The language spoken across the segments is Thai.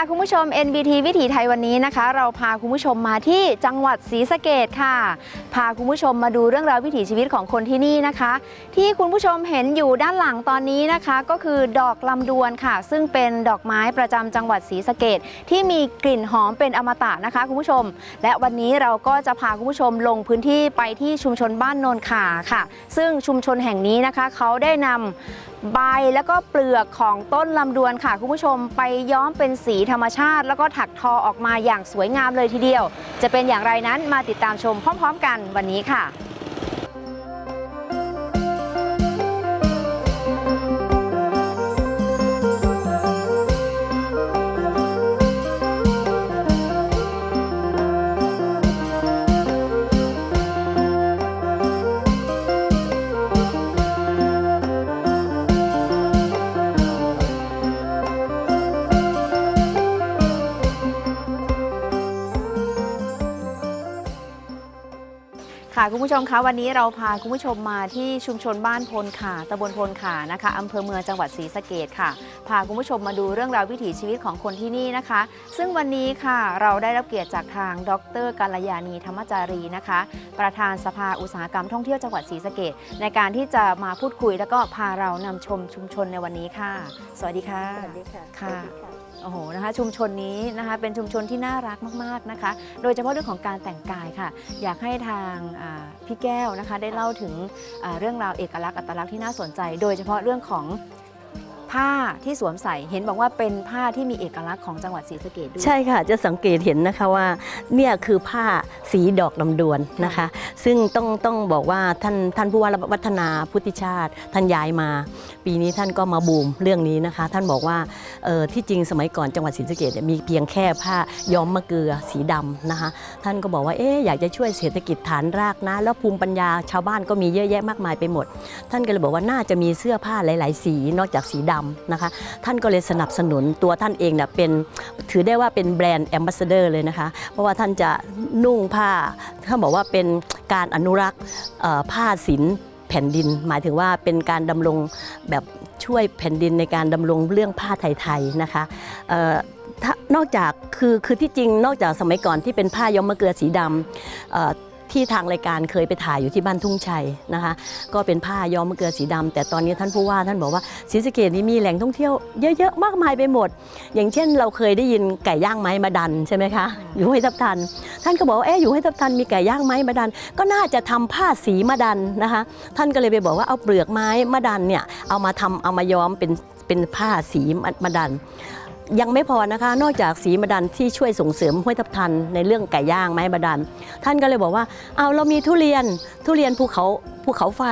ค่ะคุณผู้ชม NBT วิถีไทยวันนี้นะคะ เราพาคุณผู้ชมมาที่จังหวัดศรีสะเกดค่ะพาคุณผู้ชมมาดูเรื่องราววิถีชีวิตของคนที่นี่นะคะ ที่คุณผู้ชมเห็นอยู่ด้านหลังตอนนี้นะคะ ก็คือดอกลำดวนค่ะ ซึ่งเป็นดอกไม้ประจำจังหวัดศรีสะเกดที่มีกลิ่นหอมเป็นอมตะนะคะคุณผู้ชม และวันนี้เราก็จะพาคุณผู้ชมลงพื้นที่ไปที่ชุมชนบ้านโนนขาค่ะ ซึ่งชุมชนแห่งนี้นะคะ เขาได้นำใบแล้วก็เปลือกของต้นลำดวนค่ะ คุณผู้ชมไปย้อมเป็นสีธรรมชาติ แล้วก็ถักทอออกมาอย่างสวยงามเลยทีเดียว จะเป็นอย่างไรนั้นมาติดตามชมพร้อม ๆ กันวันนี้ค่ะ ค่ะคุณผู้ชมคะวันนี้เราพาคุณผู้ชมมาที่ชุมชนบ้านพลขาตำบลพลขานะคะอำเภอเมืองจังหวัดศรีสะเกดค่ะ พาคุณผู้ชมมาดูเรื่องราววิถีชีวิตของคนที่นี่นะคะ ซึ่งวันนี้ค่ะเราได้รับเกียรติจากทางดรกัลยาณีธรรมจารีนะคะ ประธานสภาอุตสาหกรรมท่องเที่ยวจังหวัดศรีสะเกดในการที่จะมาพูดคุยแล้วก็พาเรานำชมชุมชนในวันนี้ค่ะ สวัสดีค่ะสวัสดีค่ะค่ะสวัสดีค่ะ โอ้โหนะคะชุมชนนี้นะคะเป็นชุมชนที่น่ารักมากๆนะคะ โดยเฉพาะเรื่องของการแต่งกายค่ะ อยากให้ทางพี่แก้วนะคะได้เล่าถึงเรื่องราวเอกลักษณ์อัตลักษณ์ที่น่าสนใจ โดยเฉพาะเรื่องของ ผ้าที่สวมใส่เห็นบอกว่าเป็นผ้าที่มีเอกลักษณ์ของจังหวัดศรีสะเกดด้วย ใช่ค่ะจะสังเกตเห็นนะคะว่าเนี่ยคือผ้าสีดอกลำดวนนะคะ ซึ่งต้องต้องบอกว่าท่านท่านผู้ว่าวัฒนาพุทธิชาติ ท่านย้ายมา ปีนี้ท่านก็มาบูมเรื่องนี้นะคะ ท่านบอกว่าเออที่จริงสมัยก่อนจังหวัดศรีสะเกษเนี่ยมีเพียงแค่ผ้าย้อมมะเกลือสีดำนะคะ ท่านก็บอกว่าเอ๊ะอยากจะช่วยเศรษฐกิจฐานรากนะ แล้วภูมิปัญญาชาวบ้านก็มีเยอะแยะมากมายไปหมด ท่านก็เลยบอกว่าน่าจะมีเสื้อผ้าหลาย ๆ สีนอกจากสีดำนะคะท่านก็เลยสนับสนุนตัวท่านเองเนี่ยเป็นถือได้ว่าเป็นแบรนด์แอมบาสเดอร์เลยนะคะเพราะว่าท่านจะนุ่งผ้าท่านบอกว่าเป็นการอนุรักษ์ผ้าศิลป์แผ่นดิน หมายถึงว่าเป็นการดำรงแบบช่วยแผ่นดินในการดำรงเรื่องผ้าไทยๆนะคะนอกจากคือคือที่จริงนอกจากสมัยก่อนที่เป็นผ้าย้อมมะเกลือสีดำ ที่ทางรายการเคยไปถ่ายอยู่ที่บ้านทุ่งชัยนะคะ ก็เป็นผ้าย้อมมะเกลือสีดำแต่ตอนนี้ท่านผู้ว่าท่านบอกว่าศรีสะเกดนี้มีแหล่งท่องเที่ยวเยอะๆมากมายไปหมด อย่างเช่น เราเคยได้ยินไก่ย่างไม้มาดันใช่ไหมคะอยู่ให้ทับทัน ท่านก็บอกว่าเอ๊ะอยู่ให้ทับทันมีไก่ย่างไม้มาดัน ก็น่าจะทำผ้าสีมาดันนะคะ ท่านก็เลยไปบอกว่าเอาเปลือกไม้มาดันเนี่ยเอามาทำเอามาย้อมเป็นเป็นผ้าสีมาดัน ยังไม่พอนะคะ นอกจากสีมดันที่ช่วยส่งเสริมห้วยทับทันในเรื่องไก่ย่างไม้มาดัน ท่านก็เลยบอกว่าเอาเรามีทุเรียนทุเรียนภูเขาภูเขาไฟ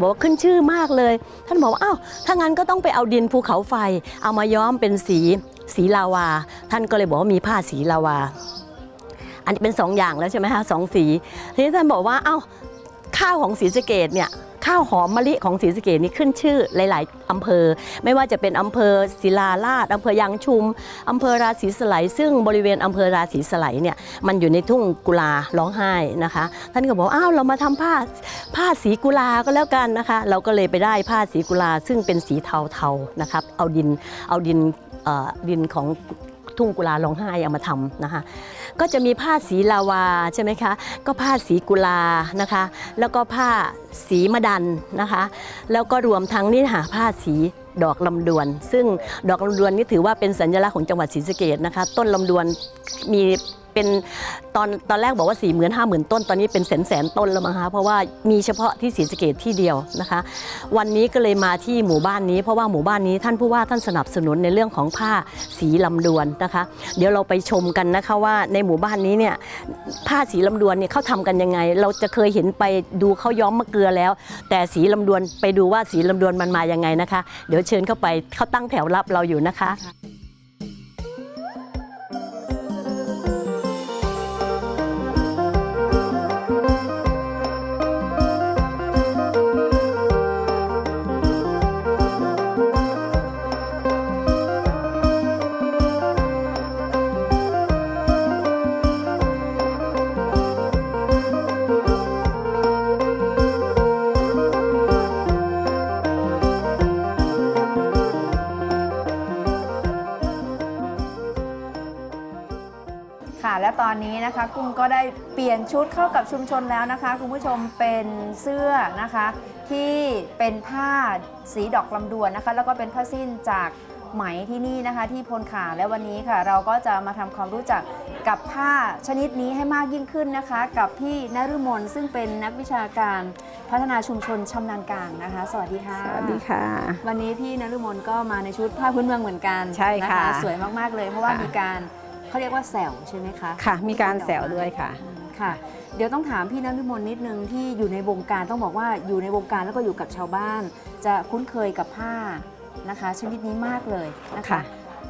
บอกว่าขึ้นชื่อมากเลย ท่านบอกว่าอ้าวถ้างั้นก็ต้องไปเอาดินภูเขาไฟ เอามาย้อมเป็นสีสีลาวา ท่านก็เลยบอกว่ามีผ้าสีลาวา อันนี้เป็นสองอย่างแล้วใช่ไหมคะสองสีทีนี้ท่านบอกว่าเอ้าข้าวของศรีสเกดเนี่ย ข้าวหอมมะลิของศรีสะเกดนี่ขึ้นชื่อหลาย ๆอำเภอ ไม่ว่าจะเป็นอำเภอศิลาราชอำเภอยางชุมอำเภอราศีสไลซึ่งบริเวณอำเภอราศีสไลเนี่ยมันอยู่ในทุ่งกุลาร้องไห้นะคะ ท่านก็บอกอ้าวเรามาทำผ้าผ้าสีกุลาก็แล้วกันนะคะ เราก็เลยไปได้ผ้าสีกุลาซึ่งเป็นสีเทาๆนะครับเอาดินเอาดินดินของทุ่งกุลาร้องไห้เอามาทำนะคะ ก็จะมีผ้าสีลาวาใช่ไหมคะ ก็ผ้าสีกุลานะคะ แล้วก็ผ้าสีมะดันนะคะ แล้วก็รวมทั้งนี่หาผ้าสีดอกลำดวน ซึ่งดอกลำดวนนี่ถือว่าเป็นสัญลักษณ์ของจังหวัดศรีสะเกดนะคะ ต้นลำดวนมี เป็นตอนตอนแรกบอกว่า4ี่หมื่นห้าหมื่นต้น ตอนนี้เป็นแสนแสนต้นแล้วมั้งคะเพราะว่ามีเฉพาะที่ศรีสะเกดที่เดียวนะคะ วันนี้ก็เลยมาที่หมู่บ้านนี้ เพราะว่าหมู่บ้านนี้ท่านผู้ว่าท่านสนับสนุนในเรื่องของผ้าสีลำดวนนะคะ เดี๋ยวเราไปชมกันนะคะว่าในหมู่บ้านนี้เนี่ยผ้าสีลำดวนเนี่ยเขาทำกันยังไง เราจะเคยเห็นไปดูเขาย้อมมะเกลือแล้ว แต่สีลำดวนไปดูว่าสีลำดวนมันมายังไงนะคะ เดี๋ยวเชิญเข้าไปเขาตั้งแถวรับเราอยู่นะคะ และตอนนี้นะคะกุ้งก็ได้เปลี่ยนชุดเข้ากับชุมชนแล้วนะคะ คุณผู้ชมเป็นเสื้อนะคะ ที่เป็นผ้าสีดอกลำดวนนะคะ แล้วก็เป็นผ้าสิ้นจากไหมที่นี่นะคะที่พลขาและวันนี้ค่ะ เราก็จะมาทำความรู้จักกับผ้าชนิดนี้ให้มากยิ่งขึ้นนะคะ กับพี่นฤมลซึ่งเป็นนักวิชาการพัฒนาชุมชนชำนาญกลางนะคะ สวัสดีค่ะสวัสดีค่ะ วันนี้พี่นฤมลก็มาในชุดผ้าพื้นเมืองเหมือนกันใช่ค่ะนสวยมากๆเลย เพราะว่าค่ะมีการ เขาเรียกว่าแซวใช่ไหมคะค่ะ มีการแซวด้วยค่ะอืมค่ะ เดี๋ยวต้องถามพี่นฤมลนิดนึงที่อยู่ในวงการต้องบอกว่าอยู่ในวงการแล้วก็อยู่กับชาวบ้าน จะคุ้นเคยกับผ้านะคะ ชนิดนี้มากเลยนะคะ ค่ะ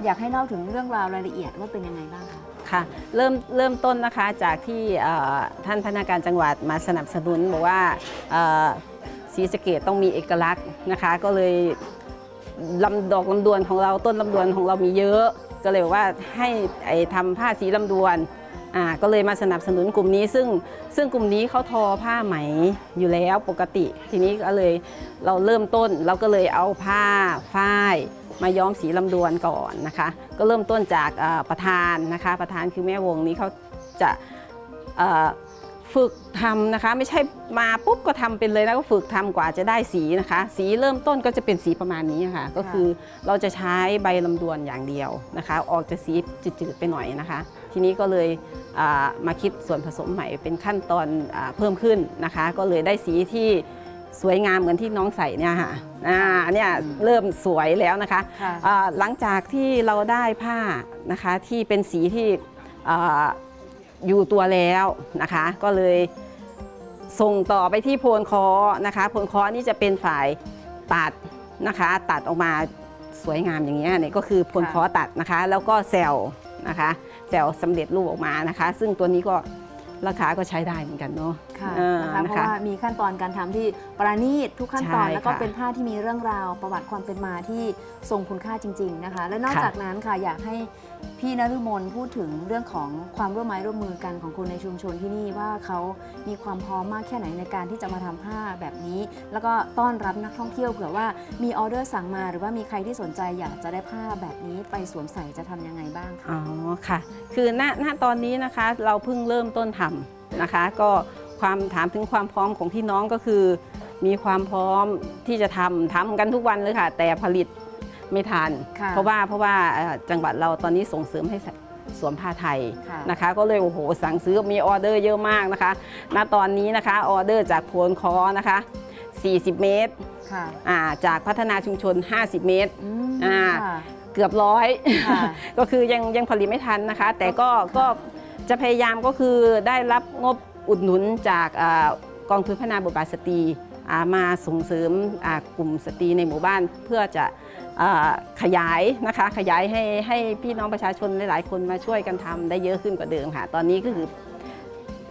อยากให้เล่าถึงเรื่องราวรายละเอียดว่าเป็นยังไงบ้างคะ ค่ะเริ่มเริ่มต้นนะคะจากที่เอ่อท่านพนักงานจังหวัดมาสนับสนุนบอกว่าเอ่อศรีสะเกดต้องมีเอกลักษณ์นะคะ ก็เลยลำดอกลำดวนของเราต้นลำดวนของเรามีเยอะ ก็เลยว่าให้ไอ้ทำผ้าสีลำดวนอ่าก็เลยมาสนับสนุนกลุ่มนี้ ซึ่งซึ่งกลุ่มนี้เขาทอผ้าไหมอยู่แล้วปกติ ทีนี้ก็เลยเราเริ่มต้นเราก็เลยเอาผ้าฝ้ายมาย้อมสีลำดวนก่อนนะคะ ก็เริ่มต้นจากประธานนะคะ ประธานคือแม่วงนี้เขาจะ ฝึกทำนะคะ ไม่ใช่มาปุ๊บก็ทำเป็นเลยแล้วก็ฝึกทำกว่าจะได้สีนะคะ สีเริ่มต้นก็จะเป็นสีประมาณนี้ค่ะ ก็คือเราจะใช้ใบลำดวนอย่างเดียวนะคะ ออกจะสีจืดๆไปหน่อยนะคะ ทีนี้ก็เลยอ่ามาคิดส่วนผสมใหม่เป็นขั้นตอนอาเพิ่มขึ้นนะคะ ก็เลยได้สีที่สวยงามเหมือนที่น้องใส่เนี่ยค่ะอ่าเนี่ยเริ่มสวยแล้วนะคะค่ะอ่าหลังจากที่เราได้ผ้านะคะที่เป็นสีที่ อยู่ตัวแล้วนะคะ ก็เลยส่งต่อไปที่โพนคอนะคะโพนคอนี่จะเป็นฝ่ายตัดนะคะ ตัดออกมาสวยงามอย่างเงี้ยเนี่ยก็คือโพนคอตัดนะคะ แล้วก็แซลนะคะแซลสำเร็จรูปออกมานะคะ ซึ่งตัวนี้ก็ราคาก็ใช้ได้เหมือนกันเนาะค่ะอ่านะคะเพนะคะราะว่ามีขั้นตอนการทำที่ประณีตทุกขั้นตอนใช่แล้วก็ค่ะเป็นผ้าที่มีเรื่องราวประวัติความเป็นมาที่ทรงคุณค่าจริง ๆนะคะ และนอกค่ะจากนั้นค่ะอยากให้พี่นฤมลพูดถึงเรื่องของความร่วมไม้ร่วมมือกันของคนในชุมชนที่นี่ว่าเขามีความพร้อมมากแค่ไหนในการที่จะมาทำผ้าแบบนี้ แล้วก็ต้อนรับนักท่องเที่ยวเผื่อว่ามีออเดอร์สั่งมา หรือว่ามีใครที่สนใจอยากจะได้ผ้าแบบนี้ไปสวมใส่จะทำยังไงบ้างคะอ๋อค่ะ คือณณตอนนี้นะคะเราเพิ่งเริ่มต้นทำนะคะ ก็ ความถามถึงความพร้อมของพี่น้องก็คือ มีความพร้อมที่จะทำทำกันทุกวันเลยค่ะ แต่ผลิตไม่ทันค่ะเพราะว่าเพราะว่าเอ่อจังหวัดเราตอนนี้ส่งเสริมให้ใส่สวมผ้าไทยค่ะนะคะ ก็เลยโอ้โหสั่งซื้อมีออเดอร์เยอะมากนะคะ ณตอนนี้นะคะออเดอร์จากโพนคอนะคะ 40 เมตรค่ะอ่าจากพัฒนาชุมชน 50 เมตรอืมอ่าค่ะเกือบร้อยค่ะก็คือยังยังผลิตไม่ทันนะคะ แต่ก็ค่ะก็จะพยายามก็คือได้รับงบ อุดหนุนจากอ่ากองทุนพัฒนาบทบาทสตรีอ่ามาส่งเสริมอ่ากลุ่มสตรีในหมู่บ้านเพื่อจะอ่าขยายนะคะขยายให้ให้พี่น้องประชาชนหลาย ๆ คนมาช่วยกันทำได้เยอะขึ้นกว่าเดิมค่ะ ตอนนี้ก็คือ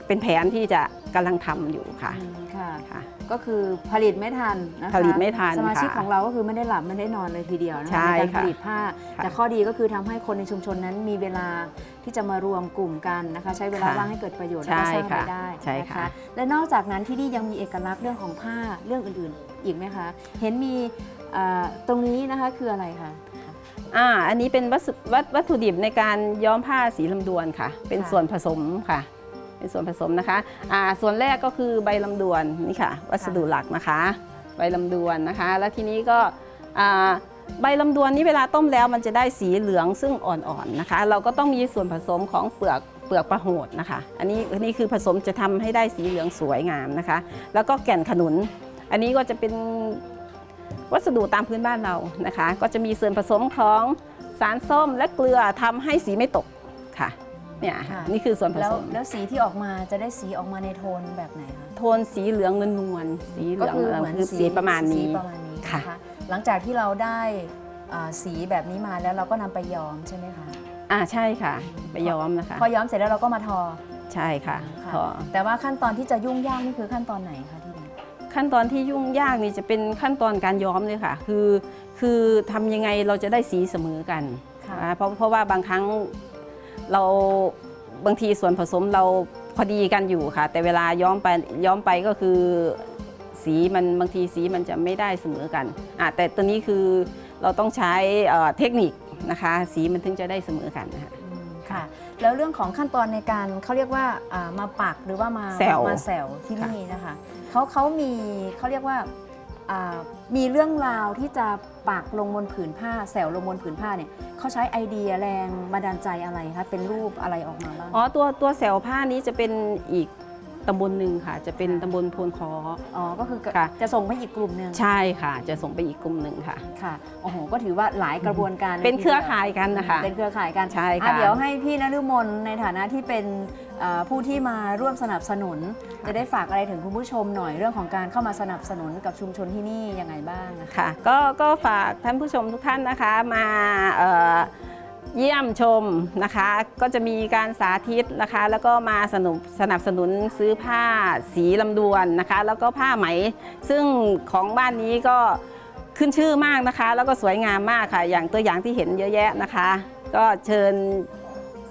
เป็นแผนที่จะกำลังทำอยู่ค่ะอืมค่ะค่ะ ก็คือผลิตไม่ทันนะคะผลิตไม่ทันสมาชิกค่ะของเราก็คือไม่ได้หลับไม่ได้นอนเลยทีเดียวนะใช่คะในการผค่ะลิตผ้า ค่ะแต่ข้อดีก็คือทำให้คนในชุมชนนั้นมีเวลาที่จะมารวมกลุ่มกันนะคะ ใช้เวลาค่ะว่างให้เกิดประโยชน์และก็สร้างใช่ค่ะรายได้ใช่นะค่ะ คะ และนอกจากนั้นที่นี่ยังมีเอกลักษณ์เรื่องของผ้าเรื่องอื่นๆ อีกไหมคะ เห็นมีเอ่อตรงนี้นะคะคืออะไรคะ อ่าอันนี้เป็นวัสดุวัตวัตถุดิบในการย้อมผ้าสีลำดวนค่ะ เป็นค่ะ ส่วนผสมค่ะ เป็นส่วนผสมนะคะอ่าส่วนแรกก็คือใบลำดวนนี่ค่ะ วัสดุหลักนะคะ ใบลำดวนนะคะ แล้วทีนี้ก็อ่าใบลำดวนนี้เวลาต้มแล้วมันจะได้สีเหลืองซึ่งอ่อนๆนะคะ เราก็ต้องมีส่วนผสมของเปลือกเปลือกประโหดนะคะ อันนี้อันนี้คือผสมจะทำให้ได้สีเหลืองสวยงามนะคะ แล้วก็แก่นขนุน อันนี้ก็จะเป็นวัสดุตามพื้นบ้านเรานะคะ ก็จะมีส่วนผสมของสารส้มและเกลือทำให้สีไม่ตกค่ะ เนี่ยค่ะค่ะนี่คือส่วนผแล้วสม แล้วสีที่ออกมาจะได้สีออกมาในโทนแบบไหนคะโทนสีเหลืองนวลๆสีเหก็ลืองคือเหมือนคือสีประมาณนี้ สีประมาณนี้ค่ะ นหลังจากที่เราได้อ่าสีแบบนี้มาแล้วเราก็นำไปย้อมใช่ไหมคะอ่าใช่ค่ะ ไปย้อมนะคะ พอย้อมเสร็จแล้วเราก็มาทอ ใช่ค่ะค่ะพอแต่ว่าขั้นตอนที่จะยุ่งยากนี่คือขั้นตอนไหนคะที่นี่ขั้นตอนที่ยุ่งยากนี่จะเป็นขั้นตอนการย้อมเลยค่ะ คือ คือทำยังไงเราจะได้สีเสมอกันค่ะ อ่าเพราะเพราะว่าบางครั้ง เราบางทีส่วนผสมเราพอดีกันอยู่ค่ะ แต่เวลาย้อมไปย้อมไปก็คือสีมันบางทีสีมันจะไม่ได้เสมอกันอะแต่ตัวนี้คือเราต้องใช้เอ่อเทคนิคนะคะ สีมันถึงจะได้เสมอกันนะคะอืมค่ะ แล้วเรื่องของขั้นตอนในการเขาเรียกว่าอ่ามาปักหรือว่ามาแซวมาแซวที่ค่ะนี่นะคะเขาเขามีเขาเรียกว่าอ่า มีเรื่องราวที่จะปักลงบนผืนผ้าแสวลงบนผืนผ้าเนี่ยเขาใช้ไอเดียแรงบันดาลใจอะไรคะเป็นรูปอะไรออกมาบ้างอ๋อตัวตัวแสวผ้านี้จะเป็นอีก ตำบลหนึ่งค่ะ จะเป็นตำบลโพนคอ อ๋อ ก็คือค่ะ จะส่งไปอีกกลุ่มหนึ่งใช่ค่ะ จะส่งไปอีกกลุ่มหนึ่งค่ะ ค่ะ โอ้โห ก็ถือว่าหลายกระบวนการเป็นลทีเครือดีวข่ายกันนะคะ เป็นเครือข่ายกันใช่อ่ค่ะเดี๋ยวให้พี่นฤมลในฐานะที่เป็นเอ่อผู้ที่มาร่วมสนับสนุนจะได้ฝากอะไรถึงคุณผู้ชมหน่อยเรื่องของการเข้ามาสนับสนุนกับชุมชนที่นี่ยังไงบ้างนะคะ ค่ะก็ก็ฝากท่านผู้ชมทุกท่านนะคะมาเอ่อ เยี่ยมชมนะคะ ก็จะมีการสาธิตนะคะ แล้วก็มาสนุบสนับสนุนซื้อผ้าสีลำดวนนะคะ แล้วก็ผ้าไหม ซึ่งของบ้านนี้ก็ขึ้นชื่อมากนะคะ แล้วก็สวยงามมากค่ะ อย่างตัวอย่างที่เห็นเยอะแยะนะคะ ก็เชิญ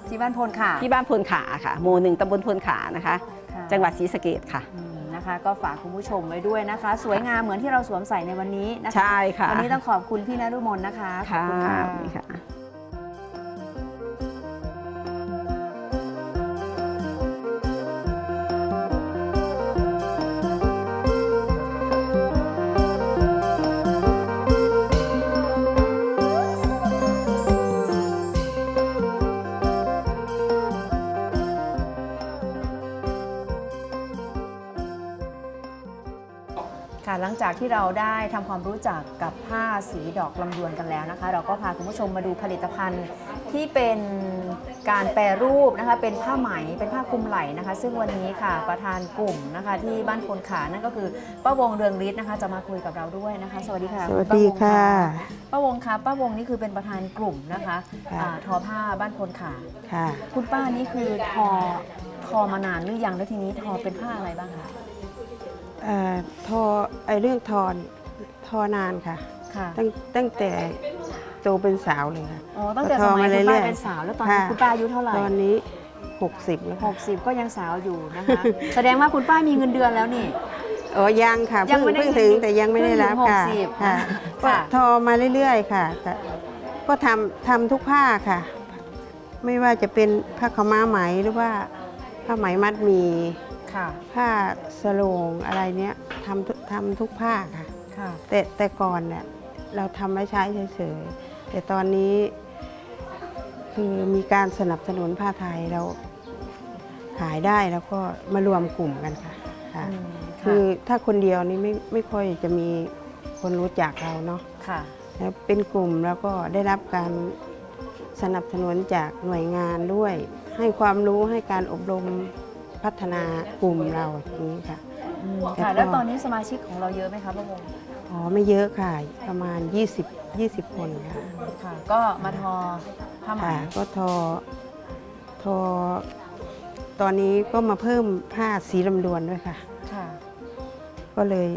ที่บ้านพลค่ะที่บ้านพลขาค่ะหมู่หนึ่งตำบลพลขานะคะค่ะจังหวัดศรีสะเกดค่ะอืมนะคะก็ฝากคุณผู้ชมไว้ด้วยนะคะ สวยงามเหมือนที่เราสวมใส่ในวันนี้นะคะใช่ค่ะวันนี้ต้องขอบคุณพี่นฤมลนะคะขอบค่ะคุณค่ะ หลังจากที่เราได้ทำความรู้จักกับผ้าสีดอกลำดวนกันแล้วนะคะ เราก็พาคุณผู้ชมมาดูผลิตภัณฑ์ที่เป็นการแปรรูปนะคะ เป็นผ้าไหมเป็นผ้าคลุมไหล่นะคะ ซึ่งวันนี้ค่ะประธานกลุ่มนะคะ ที่บ้านพลขานั่นก็คือป้าวงเรืองฤทธิ์นะคะ จะมาคุยกับเราด้วยนะคะ สวัสดีค่ะสวัสณป้าดีวงค่ะป้าวงคะป้าวงนี่คือเป็นประธานกลุ่มนะคะค่ะอ่าทอผ้าบ้านพลขาค่ะ คุณป้านี่คือทอทอมานานหรือยังแล้วทีนี้ทอเป็นผ้าอะไรบ้างคะ เอ่อทอไอเรื่องทอนทอนานค่ะ ค่ะ ตั้งตั้งแต่โตเป็นสาวเลยค่ะ อ๋อ ตั้งแต่ทสอมัยมาคุณเรื่ป้าอยๆเป็นสาวแล้วตอนนี้ค่ะ คุณป้าอายุเท่าไหร่ตอนนี้ 60แล้วค่ะ60 ก็ยังสาวอยู่นะคะ แสดงว่าคุณป้ามีเงินเดือนแล้วนี่ เออยังค่ะยัเพิ่งงไม่ได้เพิ่งถึงแต่ยังไม่ได้รับเพิ่งถึงค่ะหกสิบค่ะค่ะก็ทอมาเรื่อยๆค่ะก็ก็ทำทำทุกผ้าค่ะ ไม่ว่าจะเป็นผ้าขาวม้าไหมหรือว่าผ้าไหมมัดหมี ค่ะ ผ้าสโลงอะไรเนี้ยทำทุกทำทุกผ้าค่ะ ค่ะ แต่แต่ก่อนเนี่ยเราทำไว้ใช้เฉยๆแต่ตอนนี้คือมีการสนับสนุนผ้าไทยเราขายได้แล้วก็มารวมกลุ่มกันค่ะค่ะ อืมคือถ้าคนเดียวนี่ไม่ไม่ค่อยจะมีคนรู้จักเราเนาะค่ะ แล้วเป็นกลุ่มแล้วก็ได้รับการสนับสนุนจากหน่วยงานด้วย ให้ความรู้ให้การอบรม พัฒนากลุ่มเราอย่างนี้ค่ะ อืมแล้วก็ค่ะ แล้วตอนนี้สมาชิกของเราเยอะไหมคะป้าวงอ๋อไม่เยอะค่ะ ประมาณ 20 20 คนค่ะค่ะ ก็มาทอผ้าไหมค่ะก็ทอทอ ตอนนี้ก็มาเพิ่มผ้าสีลำดวนด้วยค่ะ ค่ะ ก็เลย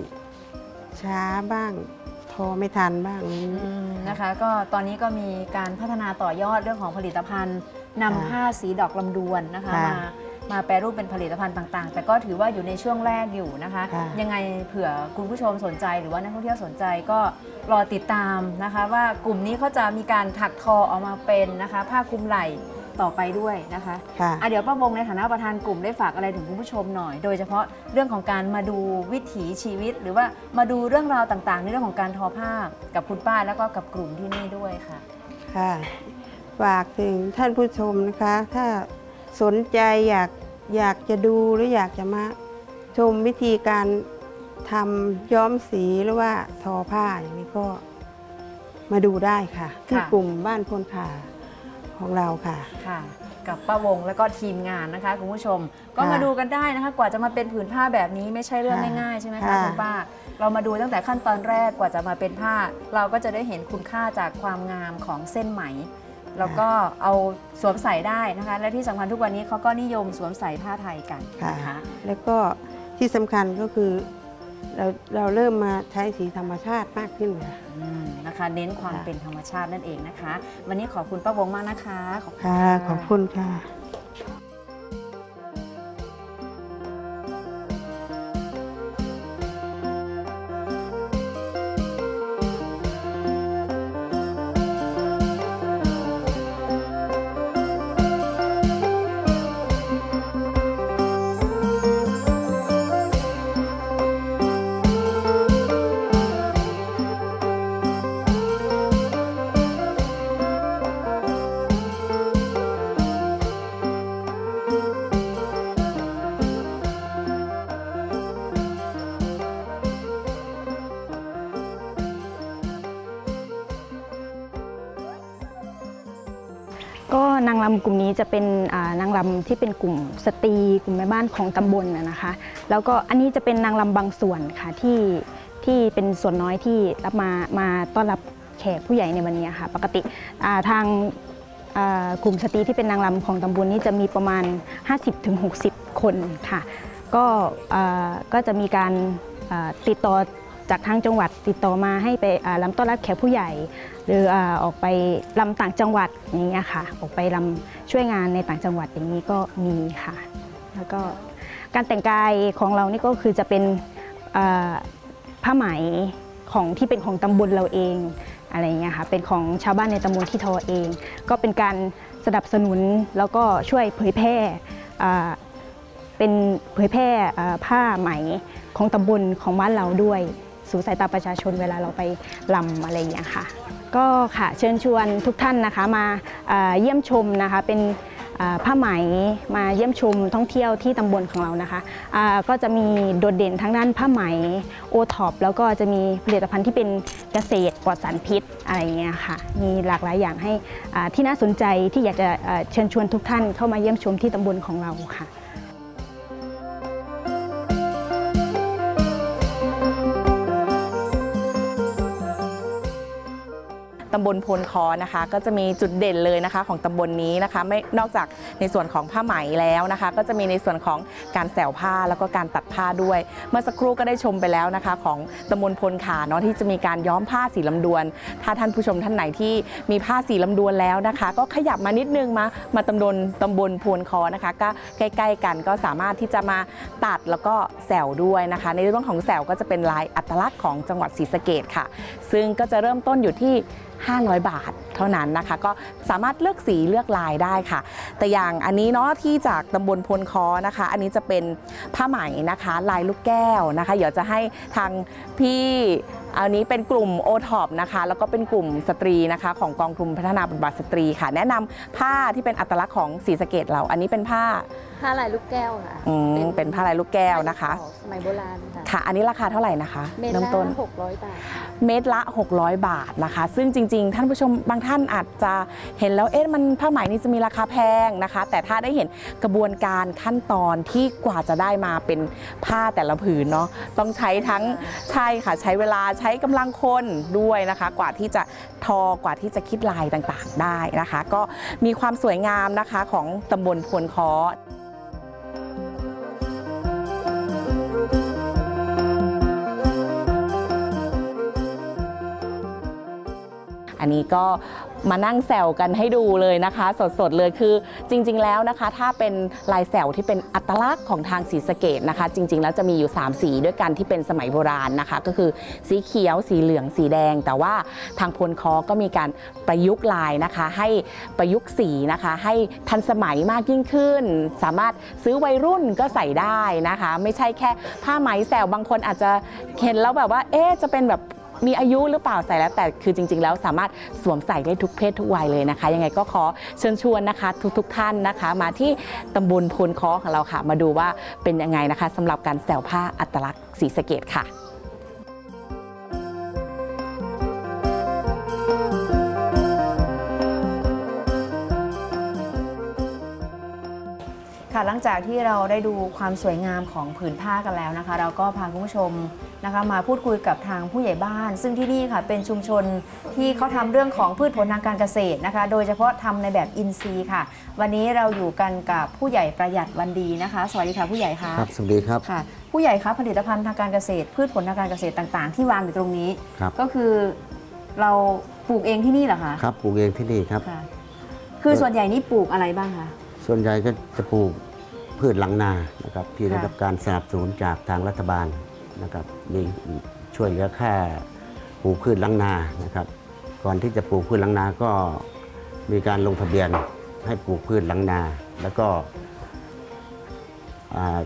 ช้าบ้าง ทอไม่ทันบ้างอืมนะคะก็ตอนนี้ก็มีการพัฒนาต่อยอดเรื่องของผลิตภัณฑ์นำค่ะผ้าสีดอกลำดวนนะคะค่ะมา มาแปรรูปเป็นผลิตภัณฑ์ต่างๆ แต่ก็ถือว่าอยู่ในช่วงแรกอยู่นะคะ ค่ะยังไงเผื่อคุณผู้ชมสนใจหรือว่านักท่องเที่ยวสนใจก็รอติดตามนะคะ ว่ากลุ่มนี้เขาจะมีการถักทอออกมาเป็นนะคะผ้าคลุมไหล่ต่อไปด้วยนะคะค่ะ อะเดี๋ยวป้าวงในฐานะประธานกลุ่มได้ฝากอะไรถึงคุณผู้ชมหน่อย โดยเฉพาะเรื่องของการมาดูวิถีชีวิต หรือว่ามาดูเรื่องราวต่างๆ ในเรื่องของการทอผ้ากับคุณป้าแล้วก็กับกลุ่มที่นี่ด้วยค่ะ ค่ะ ฝากถึงท่านผู้ชมนะคะ ถ้า สนใจอยากอยากจะดูหรืออยากจะมาชมวิธีการทำย้อมสีหรือว่าทอผ้าอย่างนี้ก็มาดูได้ค่ะ ที่ค่ะกลุ่มบ้านพลขาของเราค่ะค่ะ กับป้าวงแล้วก็ทีมงานนะคะคุณผู้ชม ก็ค่ะมาดูกันได้นะคะ กว่าจะมาเป็นผืนผ้าแบบนี้ไม่ใช่เรื่องค่ะง่ายๆใช่ไหมคะค่ะคุณป้า เรามาดูตั้งแต่ขั้นตอนแรกกว่าจะมาเป็นผ้า เราก็จะได้เห็นคุณค่าจากความงามของเส้นไหม แล้วก็เอาสวมใส่ได้นะคะ และที่สำคัญทุกวันนี้เขาก็นิยมสวมใส่ผ้าไทยกันค่ะนะคะ แล้วก็ที่สำคัญก็คือเราเราเริ่มมาใช้สีธรรมชาติมากขึ้นค่ะอืมนะคะ เน้นความค่ะเป็นธรรมชาตินั่นเองนะคะ วันนี้ขอบคุณป้าวงมากนะคะ ขอบคุณค่ะขอบคุณค่ะ กลุ่มนี้จะเป็นนางรำที่เป็นกลุ่มสตรี กลุ่มแม่บ้านของตำบลนะนะคะ แล้วก็อันนี้จะเป็นนางรำบางส่วนค่ะที่ที่เป็นส่วนน้อยที่รับมามาต้อนรับแขกผู้ใหญ่ในวันนี้ค่ะปกติทางกลุ่มสตรีที่เป็นนางรำของตำบลนี้จะมีประมาณ 50-60 คนค่ะก็ก็จะมีการติดต่อ จากทางจังหวัดติดต่อมาให้ไปอ่ารำต้อนรับแขกผู้ใหญ่ หรือออกไปลำต่างจังหวัดอย่างเงี้ยค่ะ ออกไปลำช่วยงานในต่างจังหวัดอย่างนี้ก็มีค่ะ แล้วก็การแต่งกายของเรานี่ก็คือจะเป็นผ้าไหมของที่เป็นของตำบลเราเองอะไรเงี้ยค่ะเป็นของชาวบ้านในตำบลที่ทอเอง ก็เป็นการสนับสนุนแล้วก็ช่วยเผยแพร่เป็นเผยแพร่ผ้าไหมของตำบลของบ้านเราด้วย สู่สายตาประชาชนเวลาเราไปลำอะไรอย่างเงี้ค่ะ ก็ค่ะเชิญชวนทุกท่านนะคะมาเอ่อเยี่ยมชมนะคะเป็นผ้าไหมมาเยี่ยมชมท่องเที่ยวที่ตำบลของเรานะคะอ่าก็จะมีโดดเด่นทั้งด้านผ้าไหมโอท็อปแล้วก็จะมีผลิตภัณฑ์ที่เป็นเกษตรปลอดสารพิษอะไรอย่างเงี้ยค่ะ มีหลากหลายอย่างให้ที่น่าสนใจที่อยากจะเชิญชวนทุกท่านเข้ามาเยี่ยมชมที่ตำบลของเราค่ะ ตำบลโพนคอนะคะ ก็จะมีจุดเด่นเลยนะคะของตำบลนี้นะคะ ไม่นอกจากในส่วนของผ้าไหมแล้วนะคะ ก็จะมีในส่วนของการแสวผ้าแล้วก็การตัดผ้าด้วย เมื่อสักครู่ก็ได้ชมไปแล้วนะคะ ของตำบลพลขาเนาะที่จะมีการย้อมผ้าสีลำดวน ถ้าท่านผู้ชมท่านไหนที่มีผ้าสีลำดวนแล้วนะคะ ก็ขยับมานิดนึงมามาตำบลตำบลพลคอนะคะ ก็ใกล้ ๆ กันก็สามารถที่จะมาตัดแล้วก็แสวด้วยนะคะ ในเรื่องของแสวก็จะเป็นลายอัตลักษณ์ของจังหวัดศรีสะเกดค่ะ ซึ่งก็จะเริ่มต้นอยู่ที่ 500 บาทเท่านั้นนะคะ ก็สามารถเลือกสีเลือกลายได้ค่ะ แต่อย่างอันนี้เนาะที่จากตำบลพลคอนะคะ อันนี้จะเป็นผ้าไหมนะคะ ลายลูกแก้วนะคะ เดี๋ยวจะให้ทางพี่ อันนี้เป็นกลุ่มโอท็อปนะคะ แล้วก็เป็นกลุ่มสตรีนะคะ ของกองทุนพัฒนาบทบาทสตรีค่ะ แนะนำผ้าที่เป็นอัตลักษณ์ของศรีสะเกดเรา อันนี้เป็นผ้าผ้าลายลูกแก้วค่ะอืมเป็นผ้าลายลูกแก้วนะคะ สมัยโบราณค่ะค่ะ อันนี้ราคาเท่าไหร่นะคะเมตรเริ่มละต้นหกร้อยบาทค่ะเม็ดละ 600 บาทนะคะ ซึ่งจริง ๆ ท่านผู้ชมบางท่านอาจจะเห็นแล้วเอ๊ะมันผ้าไหมนี่จะมีราคาแพงนะคะ แต่ถ้าได้เห็นกระบวนการขั้นตอนที่กว่าจะได้มาเป็นผ้าแต่ละผืนเนาะต้องใช้ทั้งใช่ค่ะใช้เวลาใช้ช้กำลังคนด้วยนะคะ กว่าที่จะทอกว่าที่จะคิดลายต่างๆได้นะคะ ก็มีความสวยงามนะคะของตำบลพวนคอนอันนี้ก็ มานั่งแซวกันให้ดูเลยนะคะ สดๆเลยคือจริง ๆ แล้วนะคะ ถ้าเป็นลายแซวที่เป็นอัตลักษณ์ของทางศรีสะเกดนะคะ จริง ๆ แล้วจะมีอยู่ 3 สีด้วยกันที่เป็นสมัยโบราณนะคะ ก็คือสีเขียวสีเหลืองสีแดง แต่ว่าทางพลคอก็มีการประยุกต์ลายนะคะ ให้ประยุกต์สีนะคะ ให้ทันสมัยมากยิ่งขึ้น สามารถซื้อวัยรุ่นก็ใส่ได้นะคะ ไม่ใช่แค่ผ้าไหมแซวบางคนอาจจะเห็นแล้วแบบว่าเอ๊จะเป็นแบบ มีอายุหรือเปล่าใส่แล้ว แต่คือจริง ๆ แล้วสามารถสวมใส่ได้ทุกเพศทุกวัยเลยนะคะ ยังไงก็ขอเชิญชวนนะคะทุกๆท่านนะคะ มาที่ตำบลพลคอของเราค่ะ มาดูว่าเป็นยังไงนะคะสำหรับการแสวผ้าอัตลักษณ์สีสเกตค่ะ หลังจากที่เราได้ดูความสวยงามของผืนผ้ากันแล้วนะคะ เราก็พาคุณผู้ชมนะคะ มาพูดคุยกับทางผู้ใหญ่บ้าน ซึ่งที่นี่ค่ะเป็นชุมชนที่เขาทำเรื่องของพืชผลทางการเกษตรนะคะ โดยเฉพาะทำในแบบอินทรีย์ค่ะ วันนี้เราอยู่กันกับผู้ใหญ่ประหยัดวันดีนะคะ สวัสดีค่ะผู้ใหญ่คะครับสวัสดีครับค่ะ ผู้ใหญ่คะผลิตภัณฑ์ทางการเกษตร พืชผลทางการเกษตรต่างๆ ที่วางอยู่ตรงนี้ครับก็คือเราปลูกเองที่นี่เหรอคะครับปลูกเองที่นี่ครับค่ะคือส่วนใหญ่นี่ปลูกอะไรบ้างคะส่วนใหญ่ก็จะปลูก พืชหลังนานะครับที่ค่ะได้รับการสนับสนุนจากทางรัฐบาลนะครับมีช่วยเหลือค่าปลูกพืชหลังนานะครับ ก่อนที่จะปลูกพืชหลังนาก็มีการลงทะเบียนให้ปลูกพืชหลังนา แล้วก็อ่า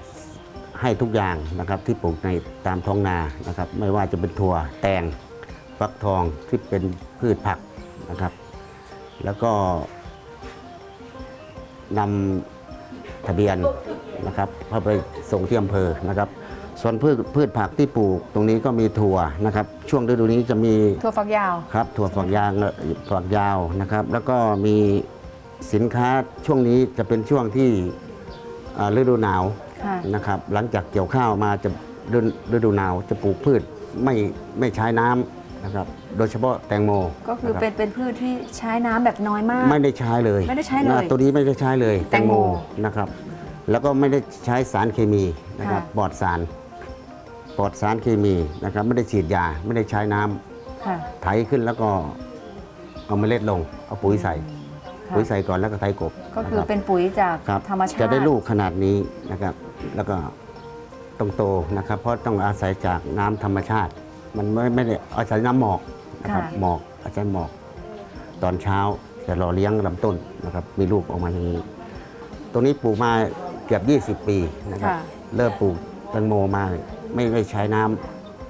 ให้ทุกอย่างนะครับที่ปลูกในตามท้องนานะครับ ไม่ว่าจะเป็นถั่วแตงฟักทองที่เป็นพืชผักนะครับ แล้วก็นำ ทะเบียนนะครับเข้าไปส่งที่อำเภอนะครับ ส่วนพืชพืชผักที่ปลูกตรงนี้ก็มีถั่วนะครับ ช่วงฤดูนี้จะมีถั่วฝักยาวครับ ถั่วฝักยางฝักยาวนะครับ แล้วก็มีสินค้าช่วงนี้จะเป็นช่วงที่อ่าฤดูหนาวค่ะนะครับ หลังจากเกี่ยวข้าวมาจะฤดูฤดูหนาวจะปลูกพืชไม่ไม่ใช้น้ำ นะครับโดยเฉพาะแตงโมก็คือนะรับเป็นเป็นพืชที่ใช้น้ำแบบน้อยมาก ไม่ได้ใช้เลยไม่ได้ใช้เลยนะตัวนี้ไม่ได้ใช้เลยแตงโมนะครับ แล้วก็ไม่ได้ใช้สารเคมีนะครับค่ะปลอดสารปลอดสารเคมีนะครับ ไม่ได้ฉีดยาไม่ได้ใช้น้ำค่ะไถขึ้นแล้วก็เอาเมล็ดลง เอาปุ๋ยใส่ค่ะปุ๋ยใส่ก่อนแล้วก็ไถกบ ก็คือนะรับเป็นปุ๋ยจากครับธรรมชาติจะได้ลูกขนาดนี้นะครับ แล้วก็ต้องโตนะครับ เพราะต้องอาศัยจากน้ำธรรมชาติ มันไม่ไม่ได้อาศัยน้ำหมอกนะครับหมอกอาศัยหมอก ตอนเช้าจะรอเลี้ยงลำต้นนะครับ มีลูกออกมาอย่างนี้ตรงนี้ปลูกมาเกือบ 20 ปีนะครับ ค่ะ เริ่มปลูกแตงโมมาไม่ได้ใช้น้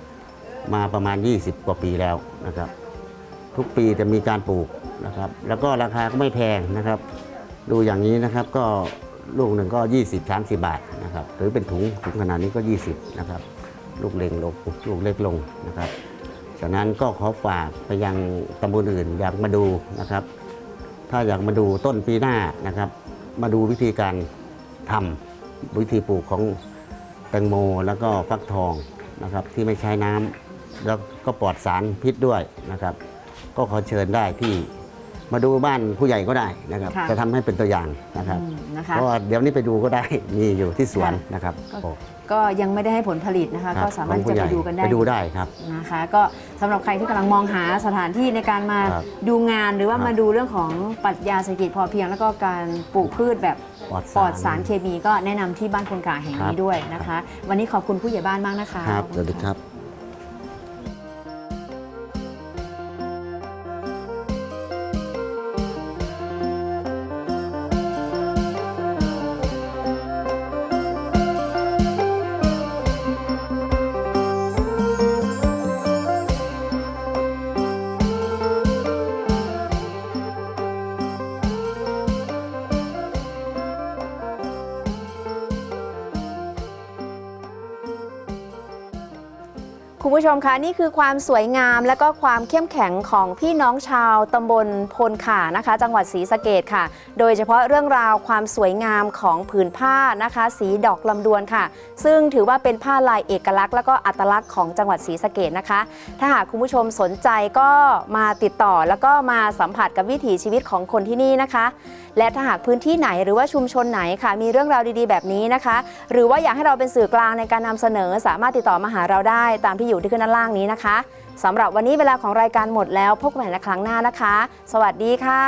ำมาประมาณ 20 กว่าปีแล้วนะครับ ทุกปีจะมีการปลูกนะครับ แล้วก็ราคาก็ไม่แพงนะครับ ดูอย่างนี้นะครับก็ลูกหนึ่งก็ 20 30 บาทนะครับ หรือเป็นถุงถุงขนาดนี้ก็ 20 นะครับ ลูกเล็กลงลูกเล็กลงนะครับฉะนั้นก็ขอฝากไปยังตำบลอื่นอยากมาดูนะครับ ถ้าอยากมาดูต้นปีหน้านะครับ มาดูวิธีการทำวิธีปลูกของแตงโมแล้วก็ฟักทองนะครับ ที่ไม่ใช้น้ำแล้วก็ปลอดสารพิษด้วยนะครับ ก็ขอเชิญได้ที่มาดูบ้านผู้ใหญ่ก็ได้นะครับค่ะจะทำให้เป็นตัวอย่างนะครับอืมนะคะเพราะว่าเดี๋ยวนี้ไปดูก็ได้มีอยู่ที่สวนค่ะนะครับ ก็โอ้ก็ยังไม่ได้ให้ผลผลิตนะคะครับก็สามารถของผู้จะใหไปญ่ดูกันได้ไปดูได้ครับนะคะก็สำหรับใครที่กำลังมองหาสถานที่ในการมาครับดูงานหรือว่าครับมาดูเรื่องของปรัชญาเศรษฐกิจพอเพียง แล้วก็การปลูกพืชแบบปลอดปลอดสาสารรเคมีก็แนะนำที่บ้านคนกลางแห่งครันี้บด้วยนะคะ วันนี้ขอบคุณผู้ใหญ่บ้านมากนะคะครับขอสวัสดีณะครับ ผู้ชมคะนี่คือความสวยงามและก็ความเข้มแข็งของพี่น้องชาวตำบลพลขานะคะ จังหวัดศรีสะเกดค่ะ โดยเฉพาะเรื่องราวความสวยงามของผืนผ้านะคะ สีดอกลำดวนค่ะ ซึ่งถือว่าเป็นผ้าลายเอกลักษณ์และก็อัตลักษณ์ของจังหวัดศรีสะเกดนะคะ ถ้าหากคุณผู้ชมสนใจก็มาติดต่อแล้วก็มาสัมผัสกับวิถีชีวิตของคนที่นี่นะคะและถ้าหากพื้นที่ไหนหรือว่าชุมชนไหนค่ะ มีเรื่องราวดีๆ แบบนี้นะคะ หรือว่าอยากให้เราเป็นสื่อกลางในการนำเสนอ สามารถติดต่อมาหาเราได้ตามที่อยู่ที่ขึ้นด้านล่างนี้นะคะสำหรับวันนี้เวลาของรายการหมดแล้วพบกันใหม่ในครั้งหน้านะคะ สวัสดีค่ะ